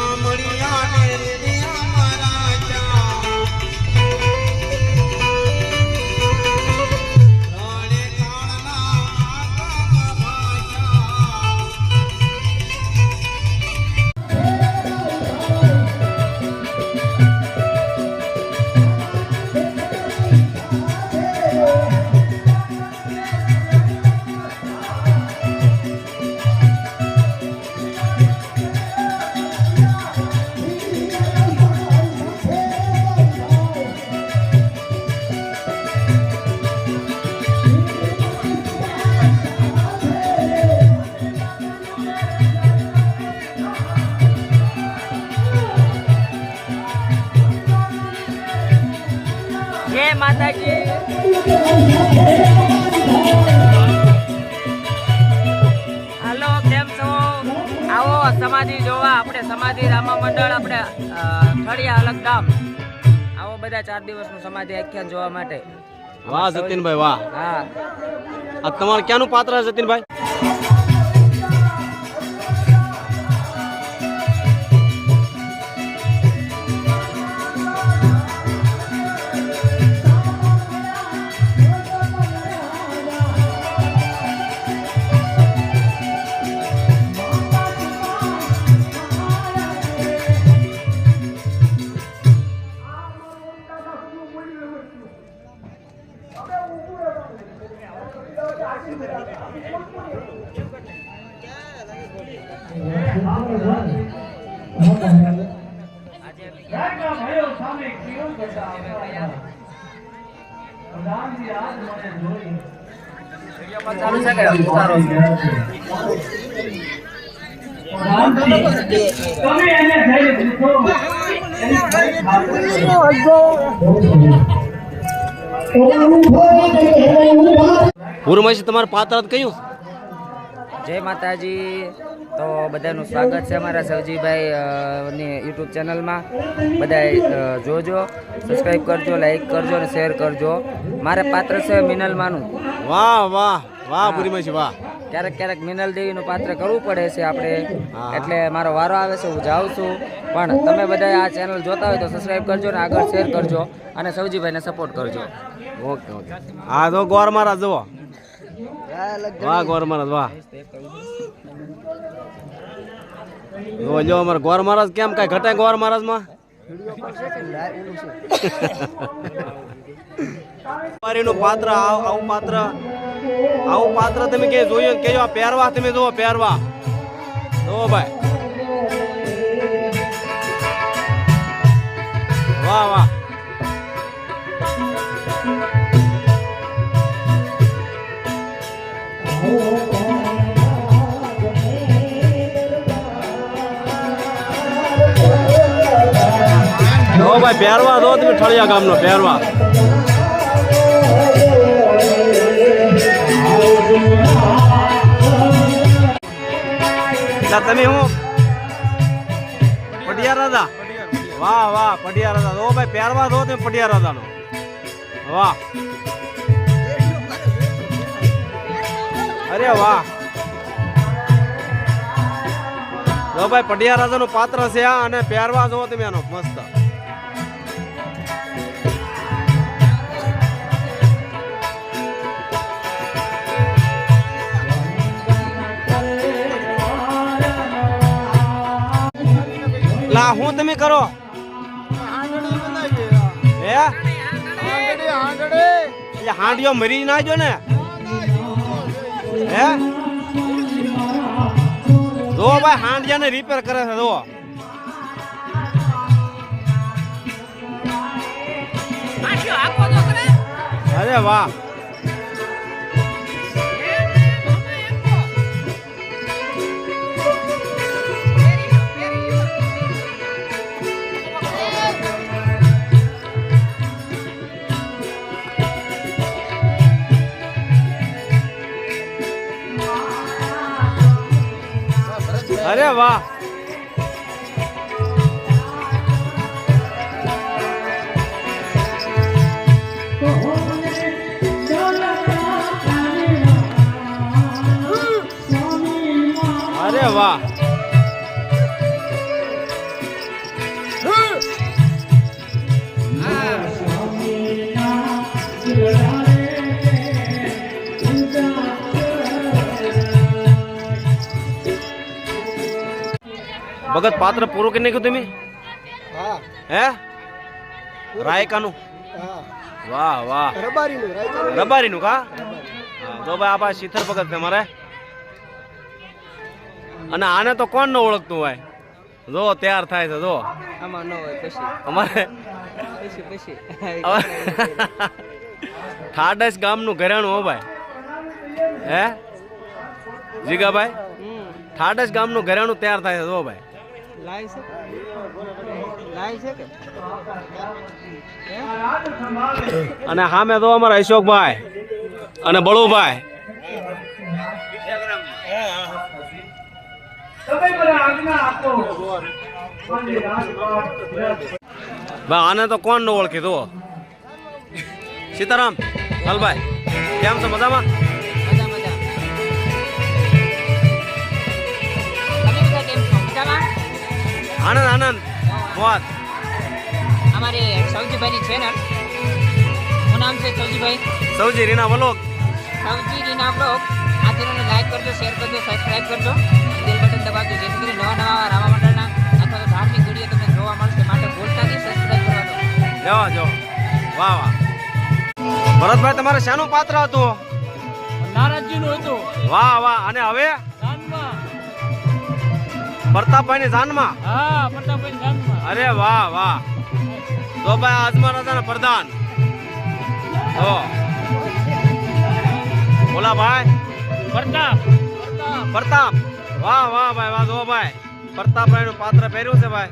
માં માતાજી. હાલો કેમ છો? આવો સમાધિ જોવા. આપણે સમાધિ રામા મંડળ આપણે ઠળિયા અલગ ગામ આવો બધા ચાર દિવસનું સમાધિ આખ્યાન જોવા માટે. વાહ જતીનભાઈ વાહ. હા. આ તમારે ક્યાંનું પાત્ર જતીનભાઈ? ચાલુ છે કે ઉતારો છે? પૂર્વમાં તમારું પાત્ર કયું? જય માતાજી. તો બધાનું સ્વાગત છે અમારા સવજીભાઈ ની યુટ્યુબ ચેનલમાં. બધા જોજો સબસ્ક્રાઈબ કરજો લાઈક કરજો અને શેર કરજો. મારે પાત્ર છે મિનલમાંનું. વાહ વાહ વાહ પૂર્વમાં વાહ. ક્યારેક ક્યારેક મિનલ દેવીનું પાત્ર કરવું પડે છે આપણે. એટલે મારો વારો આવે છે હું જાઉં છું. પણ તમે બધા આ ચેનલ જોતા હોય તો સબસ્ક્રાઈબ કરજો અને આગળ શેર કરજો અને સવજીભાઈને સપોર્ટ કરજો. Okay okay. હા તો ગોર મારા જુઓ. વાહ ગોર મહારાજ વાહ. જો જો અમારે ગોર મહારાજ કેમ કઈ ઘટે ગોર મહારાજમાં પાત્ર આવ- આવું પાત્ર. આવું પાત્ર તમે કે જોયું? કેજો આ પહેરવા તમે જુઓ પહેરવા. જુઓ ભાઈ. વાહ વાહ. જો ભાઈ, પહેરવા દો તમે ઠળિયા ગામનો પહેરવા. તમે હું? પટિયા રાજા? વાહ વાહ પટિયા રાધા ઓ ભાઈ, પહેરવા દો તમે પટિયા રાજાનો. વાહ. અરે વાહ. જો ભાઈ પટિયા રાજાનું પાત્ર છે આ અને પહેરવા જો તમે એનો મસ્ત. લા હું તમે કરો. હે? એટલે હાંડિયો મરી ના જો ને. હે? જો ભાઈ હાંડિયાને રિપેર કરે છે જો. અરે વાહ. અરે વાહ. અરે વાહ. ભગત પાત્ર પૂરું કે નાખ્યું તમે? હા. હે? રાયકાનું? વાહ વાહ. રબારીનું કા? તો ભાઈ આપા શીતળ ભગત છે મારે અને આને તો કોણ ન ઓળખતું હોય? જો તૈયાર થાય છે જો. આમાં ન હોય પછી. અમારે પછી પછી. ઠાડસ ગામનું ઘરેણું હો ભાઈ. હે? જીગાભાઈ? ઠાડસ ગામનું ઘરેણું તૈયાર થાય છે જો ભાઈ. લાઈ છે? કે? અને સામે તો અમારા અશોકભાઈ અને બળુભાઈ. ભાઈ, આને તો કોણ ન ઓળખી તો સીતારામ, લાલભાઈ, કેમ છો? મજામાં? આનંદ આનંદ. મોત અમારી સૌજીભાઈની ચેનલ હું નામ છે સૌજીભાઈ સૌજી રીના વલોક સૌજી રીના બ્લોગ આ ચેનલને લાઈક કરજો શેર કરજો સબસ્ક્રાઇબ કરજો. બેલ બટન દબાવજો જેથી કરીને નવા નવા રામા મંડળના અથવા તો ધાર્મિક વીડિયો તમને જોવા મળશે. માટે ભૂલતા નહીં સબસ્ક્રાઇબ કરવા દો. જવા જો વાહ વાહ. ભરતભાઈ તમારે શાનું પાત્ર હતું? નારાજજીનું હતું. વાહ વાહ. અને હવે? પ્રતાપભાઈ ની જાનમાં? હા પ્રતાપભાઈ જાનમાં. અરે વાહ વાહ. તો ભાઈ હતા રાજાના પ્રધાન. તો. બોલા ભાઈ. પ્રતાપ. પ્રતાપ. વાહ વાહ ભાઈ વાહ જો ભાઈ. પ્રતાપભાઈ નું પાત્ર પહેર્યું છે ભાઈ.